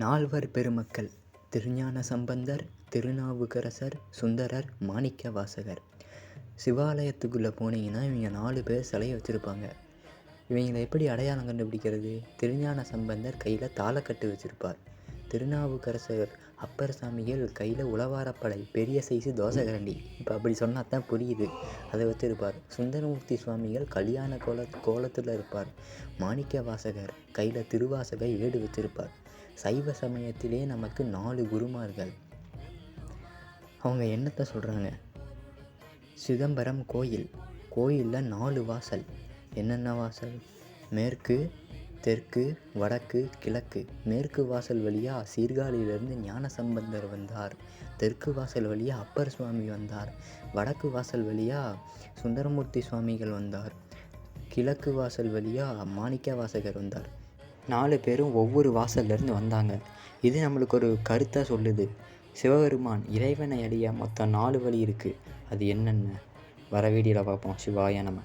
நால்வர் பெருமக்கள் திருஞான சம்பந்தர் திருநாவுக்கரசர் சுந்தரர் மாணிக்கவாசகர். சிவாலயத்துக்குள்ளே போனீங்கன்னா இவங்க நாலு பேர் சிலைய வச்சுருப்பாங்க. இவங்களை எப்படி அடையாளம் கண்டுபிடிக்கிறது? திருஞான சம்பந்தர் கையில் தாளக்கட்டு வச்சுருப்பார். திருநாவுக்கரசர் அப்பர் சாமிகள் கையில் உளவாரப்படை பெரிய சைஸு தோசை கரண்டி இப்போ அப்படி சொன்னால் தான் புரியுது. அதை வச்சுருப்பார் சுந்தரமூர்த்தி சுவாமிகள் கல்யாண கோல கோலத்தில் இருப்பார். மாணிக்க வாசகர் கையில் திருவாசக ஏடு வச்சிருப்பார். சைவ சமயத்திலே நமக்கு நாலு குருமார்கள். அவங்க என்னத்தை சொல்கிறாங்க சிதம்பரம் கோயில். கோயிலில் நாலு வாசல். என்னென்ன வாசல்? மேற்கு தெற்கு வடக்கு கிழக்கு மேற்கு வாசல் வழியாக சீர்காழியிலேருந்து ஞானசம்பந்தர் வந்தார். தெற்கு வாசல் வழியாக அப்பர் சுவாமி வந்தார். வடக்கு வாசல் வழியாக சுந்தரமூர்த்தி சுவாமிகள் வந்தார். கிழக்கு வாசல் வழியாக மாணிக்க வாசகர் வந்தார். நாலு பேரும் ஒவ்வொரு வாசல்லேருந்து வந்தாங்க. இது நம்மளுக்கு ஒரு கருத்தை சொல்லுது. சிவபெருமான் இறைவனை அடைய மொத்தம் நாலு வழி இருக்குது அது என்னென்ன? வர வீடியோவில் பார்ப்போம். சிவாய நம்ம